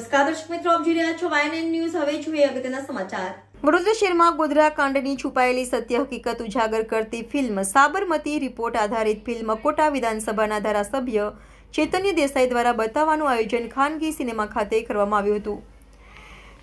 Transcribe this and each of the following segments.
નમસ્કાર, દર્શક મિત્રો, આપ જોઈ રહ્યા છો વાયએનએન ન્યૂઝ હવે જોઈએ અગત્યના સમાચાર. વડોદરા ગોધરા કાંડની છુપાયેલી સત્ય હકીકત ઉજાગર કરતી ફિલ્મ સાબરમતી રિપોર્ટ આધારિત ફિલ્મ કોટા વિધાનસભાના ધારાસભ્ય ચૈતન્ય દેસાઈ દ્વારા બતાવવાનું આયોજન ખાનગી સિનેમા ખાતે કરવામાં આવ્યું હતું.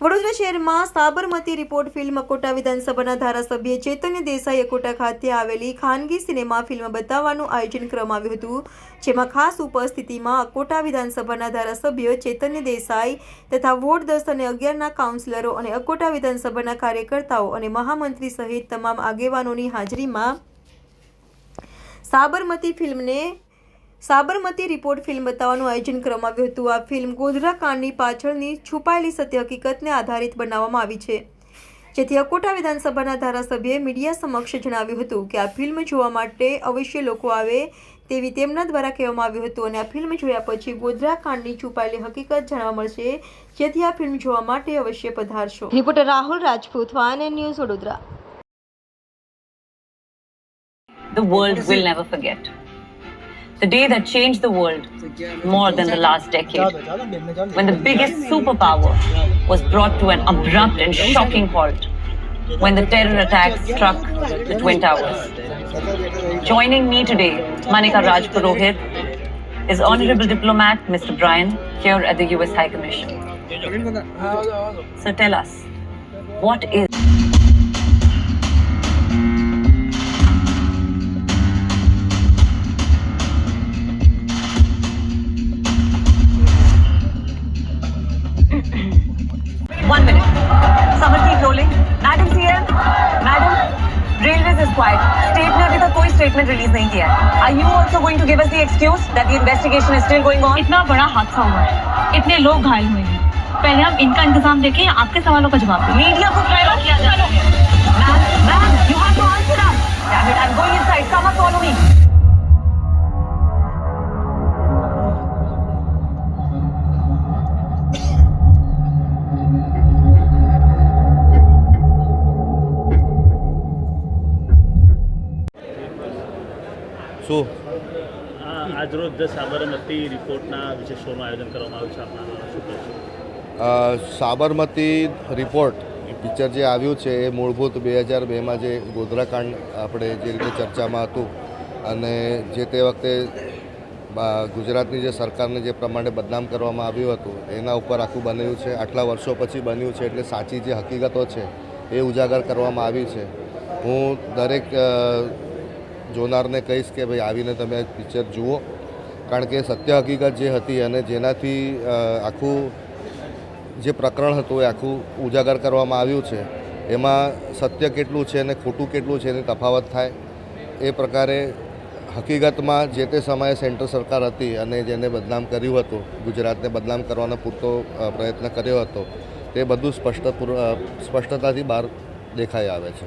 વડોદરા શહેરમાં સાબરમતી રિપોર્ટ ફિલ્મ અકોટા વિધાનસભાના ધારાસભ્ય ચૈતન્ય દેસાઈ અકોટા ખાતે આવેલી ખાનગી સિનેમા ફિલ્મ બતાવવાનું આયોજન કરવામાં આવ્યું હતું, જેમાં ખાસ ઉપસ્થિતિમાં અકોટા વિધાનસભાના ધારાસભ્ય ચેતન્ય દેસાઈ તથા વોર્ડ દસ અને અગિયારના કાઉન્સિલરો અને અકોટા વિધાનસભાના કાર્યકર્તાઓ અને મહામંત્રી સહિત તમામ આગેવાનોની હાજરીમાં સાબરમતી ફિલ્મને સાબરમતી રિપોર્ટ ફિલ્મ બતાવવાનું આયોજન કરવામાં આવ્યું હતું. આ ફિલ્મ ગોધરા કાંડની પાછળની છુપાયેલી સત્ય હકીકતને આધારિત બનાવવામાં આવી છે. જેથી અકોટા વિધાનસભાના ધારાસભ્યએ મીડિયા સમક્ષ જણાવ્યું હતું કે આ ફિલ્મ જોવા માટે અવશ્ય લોકો આવે તેવી તેમના દ્વારા કહેવામાં આવ્યું હતું અને આ ફિલ્મ જોયા પછી ગોધરા કાંડની છુપાયેલી હકીકત જાણવા મળશે. જેથી આ ફિલ્મ જોવા માટે અવશ્ય પધારશો. Reporter Rahul Rajput one news Vadodara. The world will never forget. The day that changed the world more than the last decade, when the biggest superpower was brought to an abrupt and shocking halt, when the terror attacks struck the Twin Towers. Joining me today, Manika Raj Purohit, is Honorable Diplomat Mr. Brian here at the US High Commission. So tell us, what is statement release नहीं किया are you also going to give us the excuse that the investigation is still going on इतना बड़ा हादसा हुआ है। इतने लोग घायल हुए हैं। पहले हम इनका इंतज़ाम देखें आपके सवालों का जवाब मीडिया को प्राइवेट किया जाए। Ma'am ma'am you have to answer us I am going inside શું? આજરોજ ધ સાબરમતી રિપોર્ટના વિશે શોનું આયોજન કરવામાં આવ્યું છે આપણા સાબરમતી રિપોર્ટ પિક્ચર જે આવ્યું છે એ મૂળભૂત બે હજાર બેમાં જે ગોધરાકાંડ આપણે જે રીતે ચર્ચામાં હતું અને જે તે વખતે ગુજરાતની જે સરકારને જે પ્રમાણે બદનામ કરવામાં આવ્યું હતું એના ઉપર આખું બન્યું છે આટલા વર્ષો પછી બન્યું છે એટલે સાચી જે હકીકતો છે એ ઉજાગર કરવામાં આવી છે. હું દરેક જોનારને કહીશ કે ભાઈ આવીને તમે પિક્ચર જુઓ. કારણ કે સત્ય હકીકત જે હતી અને જેનાથી આખું જે પ્રકરણ હતું એ આખું ઉજાગર કરવામાં આવ્યું છે, એમાં સત્ય કેટલું છે અને ખોટું કેટલું છે એની તફાવત થાય. એ પ્રકારે હકીકતમાં જે તે સમયે સેન્ટ્રલ સરકાર હતી અને જેને બદનામ કર્યું હતું, ગુજરાતને બદનામ કરવાનો પૂરતો પ્રયત્ન કર્યો હતો, તે બધું સ્પષ્ટ સ્પષ્ટતાથી બહાર દેખાઈ આવે છે.